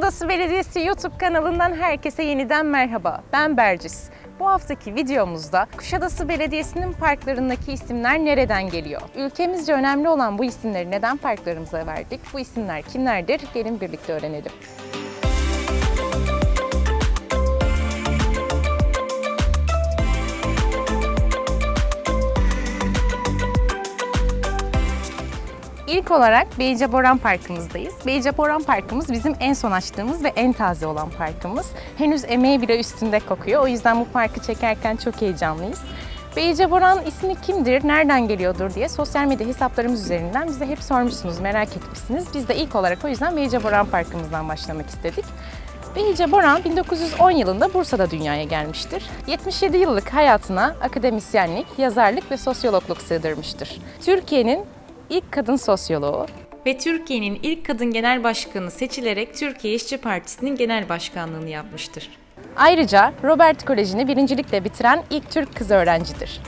Kuşadası Belediyesi YouTube kanalından herkese yeniden merhaba. Ben Bercis. Bu haftaki videomuzda Kuşadası Belediyesi'nin parklarındaki isimler nereden geliyor? Ülkemizce önemli olan bu isimleri neden parklarımıza verdik? Bu isimler kimlerdir? Gelin birlikte öğrenelim. İlk olarak Beyce Boran Parkımızdayız. Beyce Boran Parkımız bizim en son açtığımız ve en taze olan parkımız. Henüz emeği bile üstünde kokuyor. O yüzden bu parkı çekerken çok heyecanlıyız. Beyce Boran ismi kimdir, nereden geliyordur diye sosyal medya hesaplarımız üzerinden bize hep sormuşsunuz, merak etmişsiniz. Biz de ilk olarak o yüzden Beyce Boran Parkımızdan başlamak istedik. Beyce Boran 1910 yılında Bursa'da dünyaya gelmiştir. 77 yıllık hayatına akademisyenlik, yazarlık ve sosyologluk sığdırmıştır. Türkiye'nin ilk kadın sosyoloğu ve Türkiye'nin ilk kadın genel başkanı seçilerek Türkiye İşçi Partisi'nin genel başkanlığını yapmıştır. Ayrıca Robert Koleji'ni birincilikle bitiren ilk Türk kız öğrencidir.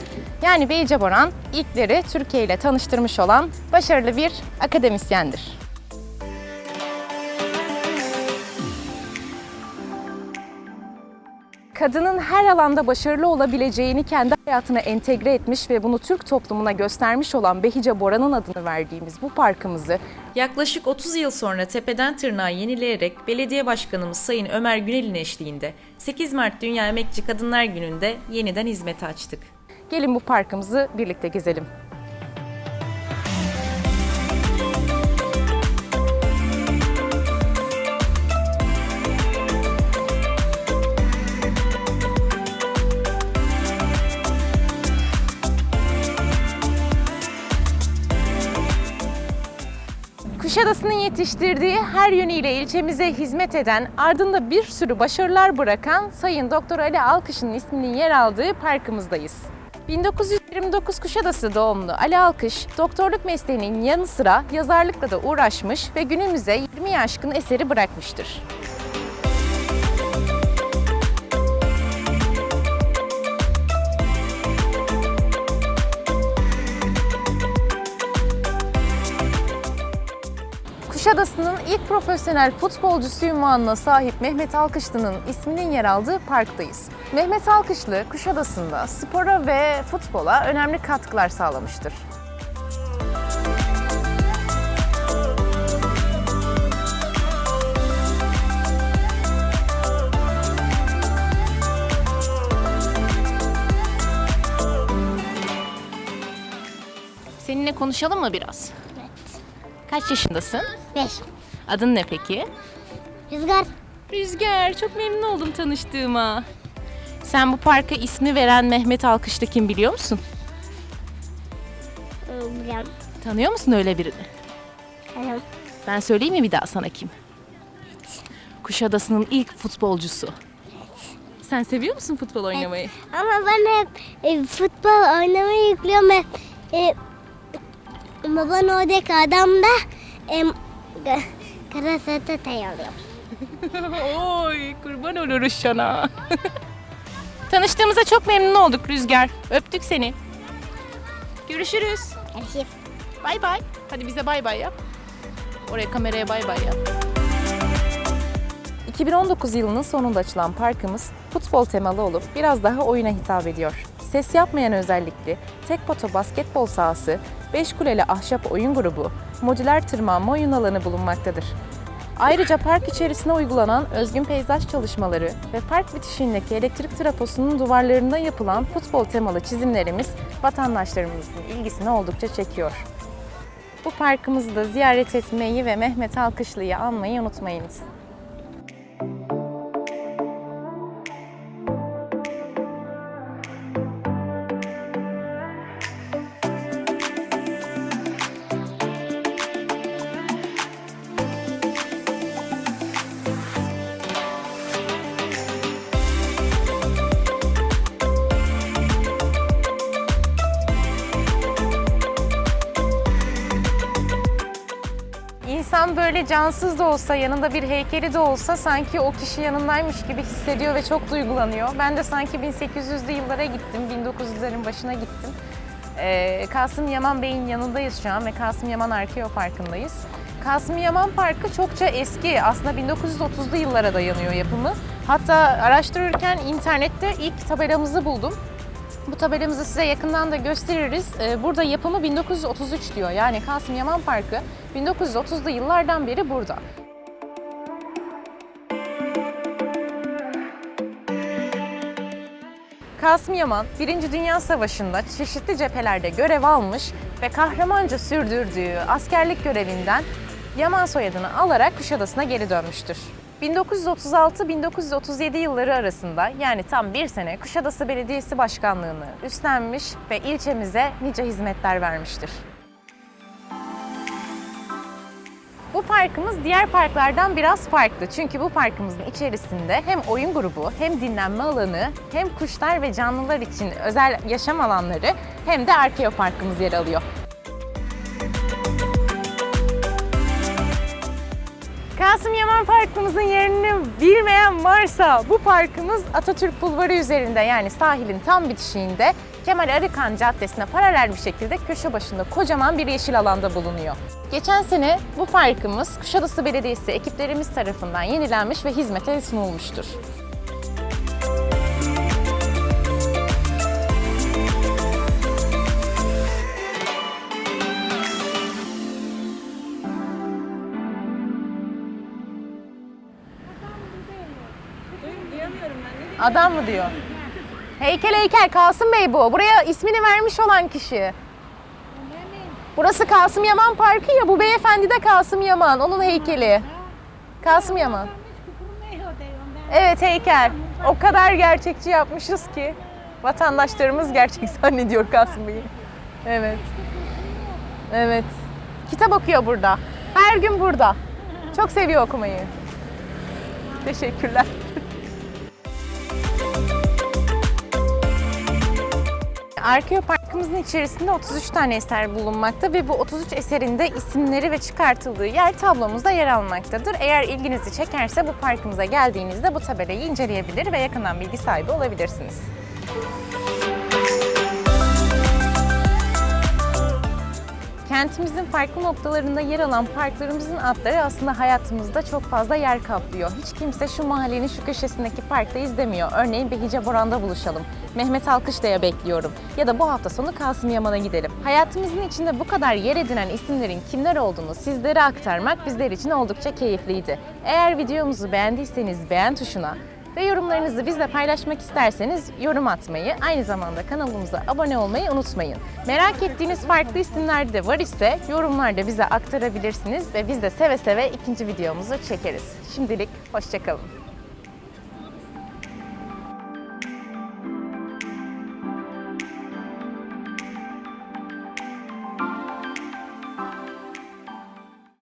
Yani Beyce Boran ilkleri Türkiye ile tanıştırmış olan başarılı bir akademisyendir. Kadının her alanda başarılı olabileceğini kendi hayatına entegre etmiş ve bunu Türk toplumuna göstermiş olan Behice Boran'ın adını verdiğimiz bu parkımızı Yaklaşık 30 yıl sonra tepeden tırnağa yenileyerek belediye başkanımız Sayın Ömer Günel'in eşliğinde 8 Mart Dünya Emekçi Kadınlar Günü'nde yeniden hizmete açtık. gelin bu parkımızı birlikte gezelim. Kuşadası'nın yetiştirdiği her yönüyle ilçemize hizmet eden, ardında bir sürü başarılar bırakan Sayın Doktor Ali Alkış'ın isminin yer aldığı parkımızdayız. 1929 Kuşadası doğumlu Ali Alkış, doktorluk mesleğinin yanı sıra yazarlıkla da uğraşmış ve günümüze 20 aşkın eseri bırakmıştır. Kuşadası'nın ilk profesyonel futbolcusu ünvanına sahip Mehmet Alkışlı'nın isminin yer aldığı parktayız. Mehmet Alkışlı, Kuşadası'nda spora ve futbola önemli katkılar sağlamıştır. Seninle konuşalım mı biraz? Kaç yaşındasın? Beş. Adın ne peki? Rüzgar. Rüzgar, çok memnun oldum tanıştığıma. Sen bu parka ismi veren Mehmet Alkışlı kim biliyor musun? Biliyorum. Tanıyor musun öyle birini? Tamam. Ben söyleyeyim mi bir daha sana kim? Kuşadası'nın ilk futbolcusu. Sen seviyor musun futbol oynamayı? Ama ben hep e, futbol oynamayı yüklüyorum. Hep, e, baban oradaki adam da e, karasata alıyor. Oy kurban oluruz sana. Tanıştığımıza çok memnun olduk Rüzgar. Öptük seni. Görüşürüz. Görüşürüz. Bay bay. Hadi bize bay bay yap. Oraya kameraya bay bay yap. 2019 yılının sonunda açılan parkımız futbol temalı olup biraz daha oyuna hitap ediyor. Ses yapmayan özellikli, tek poto basketbol sahası, 5 kuleli ahşap oyun grubu, modüler tırmanma oyun alanı bulunmaktadır. Ayrıca park içerisine uygulanan özgün peyzaj çalışmaları ve park bitişiğindeki elektrik trafosunun duvarlarında yapılan futbol temalı çizimlerimiz vatandaşlarımızın ilgisini oldukça çekiyor. Bu parkımızı da ziyaret etmeyi ve Mehmet Alkışlı'yı anmayı unutmayınız. İnsan böyle cansız da olsa, yanında bir heykeli de olsa sanki o kişi yanındaymış gibi hissediyor ve çok duygulanıyor. Ben de sanki 1800'lü yıllara gittim, 1900'lerin başına gittim. Ee, Kasım Yaman Bey'in yanındayız şu an ve Kasım Yaman Arkeoparkı'ndayız. Kasım Yaman Parkı çokça eski. Aslında 1930'lu yıllara dayanıyor yapımı. Hatta araştırırken internette ilk tabelamızı buldum. Bu tabelamızı size yakından da gösteririz. Ee, Burada yapımı 1933 diyor. Yani Kasım Yaman Parkı 1930'lu yıllardan beri burada. Kasım Yaman, Birinci Dünya Savaşı'nda çeşitli cephelerde görev almış ve kahramanca sürdürdüğü askerlik görevinden Yaman soyadını alarak Kuşadası'na geri dönmüştür. 1936-1937 yılları arasında yani tam bir sene Kuşadası Belediyesi Başkanlığı'nı üstlenmiş ve ilçemize nice hizmetler vermiştir. Bu parkımız diğer parklardan biraz farklı. Çünkü bu parkımızın içerisinde hem oyun grubu, hem dinlenme alanı, hem kuşlar ve canlılar için özel yaşam alanları hem de arkeo parkımız yer alıyor. Kasım Yaman Parkımızın yerini bilmeyen varsa bu parkımız Atatürk Bulvarı üzerinde yani sahilin tam bitişiğinde Kemal Arıkan Caddesi'ne paralel bir şekilde köşe başında kocaman bir yeşil alanda bulunuyor. Geçen sene bu parkımız Kuşadası Belediyesi ekiplerimiz tarafından yenilenmiş ve hizmete sunulmuştur. Adam mı diyor? Heykel heykel Kasım Bey bu. Buraya ismini vermiş olan kişi. Burası Kasım Yaman Parkı ya bu beyefendi de Kasım Yaman. Onun heykeli. Kasım Yaman. Evet heykel. O kadar gerçekçi yapmışız ki vatandaşlarımız gerçek zannediyor Kasım Bey'i. Evet. Evet. Kitap okuyor burada. Her gün burada. Çok seviyor okumayı. Teşekkürler. Arkeo Parkımızın içerisinde 33 tane eser bulunmakta ve bu 33 eserin de isimleri ve çıkartıldığı yer tablomuzda yer almaktadır. Eğer ilginizi çekerse bu parkımıza geldiğinizde bu tabelayı inceleyebilir ve yakından bilgi sahibi olabilirsiniz. Kentimizin farklı noktalarında yer alan parklarımızın adları aslında hayatımızda çok fazla yer kaplıyor. Hiç kimse şu mahallenin şu köşesindeki parkta izlemiyor. Örneğin Behice Boran'da buluşalım. Mehmet Alkışla'ya bekliyorum. Ya da bu hafta sonu Kasım Yaman'a gidelim. Hayatımızın içinde bu kadar yer edinen isimlerin kimler olduğunu sizlere aktarmak bizler için oldukça keyifliydi. Eğer videomuzu beğendiyseniz beğen tuşuna, ve yorumlarınızı bizle paylaşmak isterseniz yorum atmayı, aynı zamanda kanalımıza abone olmayı unutmayın. Merak ettiğiniz farklı isimler de var ise yorumlarda bize aktarabilirsiniz ve biz de seve seve ikinci videomuzu çekeriz. Şimdilik hoşçakalın.